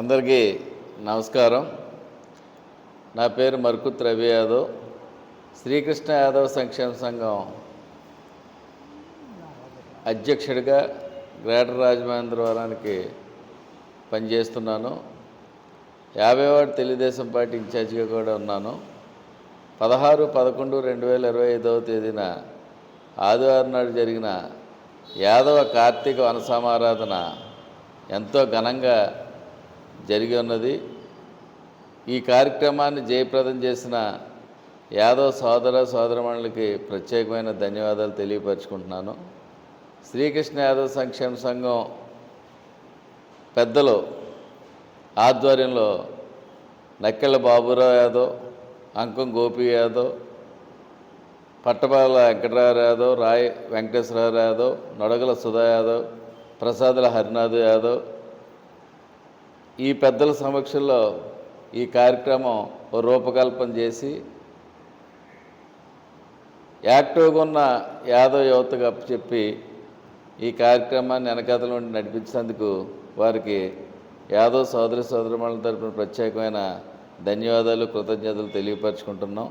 అందరికీ నమస్కారం. నా పేరు మర్కుత్ రవి యాదవ్. శ్రీకృష్ణ యాదవ్ సంక్షేమ సంఘం అధ్యక్షుడిగా గ్రేటర్ రాజమహేంద్రవరానికి పనిచేస్తున్నాను. యాభై వార్డు తెలుగుదేశం పార్టీ ఇన్ఛార్జిగా కూడా ఉన్నాను. పదహారు పదకొండు రెండు వేల ఇరవై ఐదవ తేదీన ఆదివారం నాడు జరిగిన యాదవ కార్తీక వనసమారాధన ఎంతో ఘనంగా జరిగి ఉన్నది. ఈ కార్యక్రమాన్ని జయప్రదం చేసిన యాదవ్ సోదర సోదరమణులకి ప్రత్యేకమైన ధన్యవాదాలు తెలియపరుచుకుంటున్నాను. శ్రీకృష్ణ యాదవ్ సంక్షేమ సంఘం పెద్దలు ఆధ్వర్యంలో నక్కెళ్ళ బాబురావు యాదవ్ అంకం గోపి యాదవ్ పట్టబాల వెంకటరావు యాదవ్ రాయ్ వెంకటేశ్వరరావు యాదవ్ నొడగల సుధా యాదవ్ ప్రసాదుల హరినాథ్ యాదవ్ ఈ పెద్దల సమక్షంలో ఈ కార్యక్రమం రూపకల్పన చేసి యాక్టివ్గా ఉన్న యాదవ్ యువతకు అప్పచెప్పి ఈ కార్యక్రమాన్ని వెనకాతల నుండి నడిపించినందుకు వారికి యాదవ్ సోదరి సోదరుమణుల తరపున ప్రత్యేకమైన ధన్యవాదాలు కృతజ్ఞతలు తెలియపరచుకుంటున్నాం.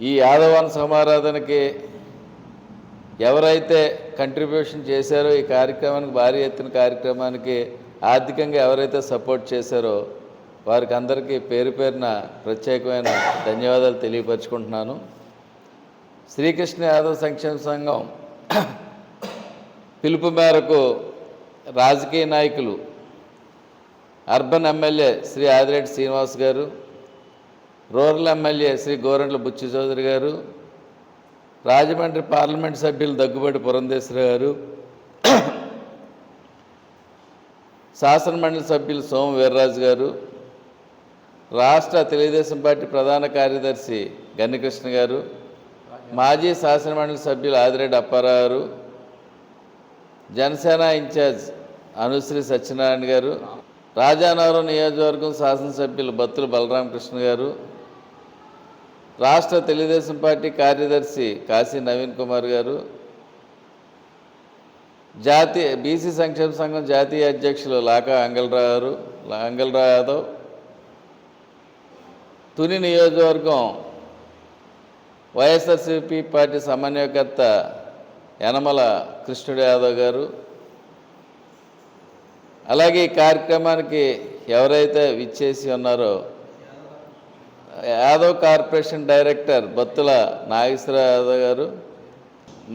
ఈ యాదవాన్ సమారాధనకి ఎవరైతే కంట్రిబ్యూషన్ చేశారో ఈ కార్యక్రమానికి భారీ ఎత్తున కార్యక్రమానికి ఆర్థికంగా ఎవరైతే సపోర్ట్ చేశారో వారికి అందరికీ పేరు పేరున ప్రత్యేకమైన ధన్యవాదాలు తెలియపరుచుకుంటున్నాను. శ్రీకృష్ణ యాదవ్ సంక్షేమ సంఘం పిలుపు మేరకు రాజకీయ నాయకులు urban MLA Shri Adireddy Srinivas garu rural MLA Shri Gorantla Butchi Chowdary garu Rajahmundry parliament సభ్యులు దగ్గుబాటి పురంధేశ్వర గారు శాసనమండలి సభ్యులు సోము వీర్రాజు గారు రాష్ట్ర తెలుగుదేశం పార్టీ ప్రధాన కార్యదర్శి గన్నికృష్ణ గారు మాజీ శాసనమండలి సభ్యులు ఆదిరెడ్డి అప్పారావు గారు జనసేన ఇన్ఛార్జ్ అనుశ్రీ సత్యనారాయణ గారు రాజానగరం నియోజకవర్గం శాసనసభ్యులు బత్తుల బలరామకృష్ణ గారు రాష్ట్ర తెలుగుదేశం పార్టీ కార్యదర్శి కాశీ నవీన్ కుమార్ గారు జాతీయ బీసీ సంక్షేమ సంఘం జాతీయ అధ్యక్షులు లాకా అంగలరావు గారు యాదవ్ తుని నియోజకవర్గం వైఎస్ఆర్సీపీ పార్టీ సమన్వయకర్త యనమల కృష్ణుడు యాదవ్ గారు. అలాగే ఈ కార్యక్రమానికి ఎవరైతే విచ్చేసి ఉన్నారో యాదవ్ కార్పొరేషన్ డైరెక్టర్ బత్తుల నాగేశ్వర యాదవ్ గారు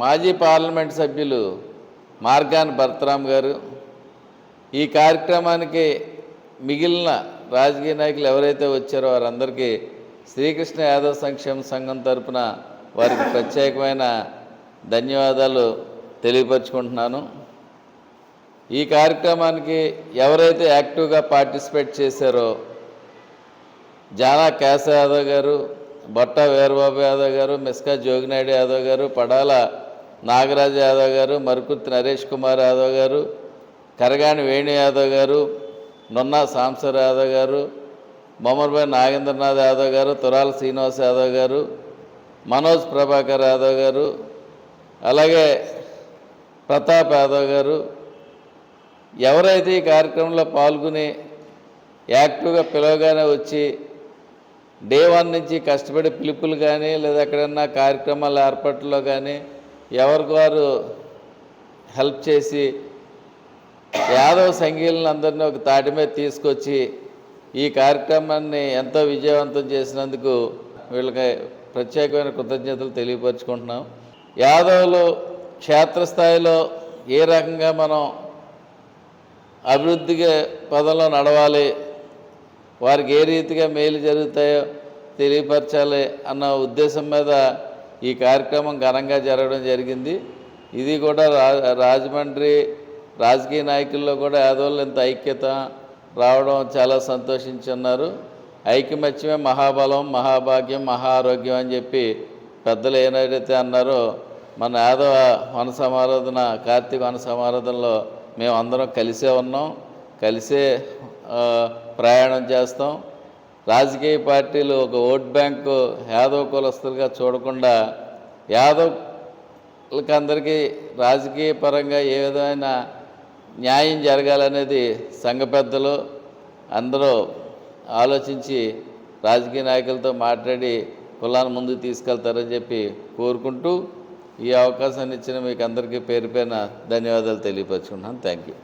మాజీ పార్లమెంట్ సభ్యులు మార్గాన్ భరతరామ్ గారు ఈ కార్యక్రమానికి మిగిలిన రాజకీయ నాయకులు ఎవరైతే వచ్చారో వారందరికీ శ్రీకృష్ణ యాదవ్ సంక్షేమ సంఘం తరపున వారికి ప్రత్యేకమైన ధన్యవాదాలు తెలియపరుచుకుంటున్నాను. ఈ కార్యక్రమానికి ఎవరైతే యాక్టివ్గా పార్టిసిపేట్ చేశారో జానా కేశ యాదవ్ గారు బొట్ట వీరబాబు యాదవ్ గారు మిస్కా జోగినాయుడు యాదవ్ గారు పడాల నాగరాజు యాదవ్ గారు మరుకుర్తి నరేష్ కుమార్ యాదవ్ గారు కరగాని వేణు యాదవ్ గారు నొన్నా సాంసర్ యాదవ్ గారు మొమర్బాయ్ నాగేంద్రనాథ్ యాదవ్ గారు తురాల శ్రీనివాస్ యాదవ్ గారు మనోజ్ ప్రభాకర్ యాదవ్ గారు అలాగే ప్రతాప్ యాదవ్ గారు. ఎవరైతే ఈ కార్యక్రమంలో పాల్గొని యాక్టివ్గా పిలవగానే వచ్చి డే వన్ నుంచి కష్టపడి పిలుపులు కానీ లేదా ఎక్కడన్నా కార్యక్రమాల ఏర్పాట్లో కానీ ఎవరికి వారు హెల్ప్ చేసి యాదవ్ సంఘీలను అందరినీ ఒక తాటి మీద తీసుకొచ్చి ఈ కార్యక్రమాన్ని ఎంతో విజయవంతం చేసినందుకు వీళ్ళకి ప్రత్యేకమైన కృతజ్ఞతలు తెలియపరుచుకుంటున్నాం. యాదవులు క్షేత్రస్థాయిలో ఏ రకంగా మనం అభివృద్ధికి పదంలో నడవాలి వారికి ఏ రీతిగా మేలు జరుగుతాయో తెలియపరచాలి అన్న ఉద్దేశం మీద ఈ కార్యక్రమం ఘనంగా జరగడం జరిగింది. ఇది కూడా రా రాజమండ్రి రాజకీయ నాయకుల్లో కూడా యాదవులు ఇంత ఐక్యత రావడం చాలా సంతోషించున్నారు. ఐకమత్యమే మహాబలం మహాభాగ్యం మహా ఆరోగ్యం అని చెప్పి పెద్దలు ఏనాడైతే అన్నారో మన యాదవ వన సమారాధన కార్తీక వన సమారాధనలో మేము అందరం కలిసే ఉన్నాం. కలిసే ప్రయాణం చేస్తాం. రాజకీయ పార్టీలు ఒక ఓట్ బ్యాంకు యాదవ్ కులస్తులుగా చూడకుండా యాదవ్ అందరికీ రాజకీయ పరంగా ఏ విధమైన న్యాయం జరగాలనేది సంఘ పెద్దలు అందరూ ఆలోచించి రాజకీయ నాయకులతో మాట్లాడి కులాన్ని ముందుకు తీసుకెళ్తారని చెప్పి కోరుకుంటూ ఈ అవకాశాన్ని ఇచ్చిన మీకు అందరికీ పేరు పైన ధన్యవాదాలు తెలియపరచుకుంటున్నాను. Thank you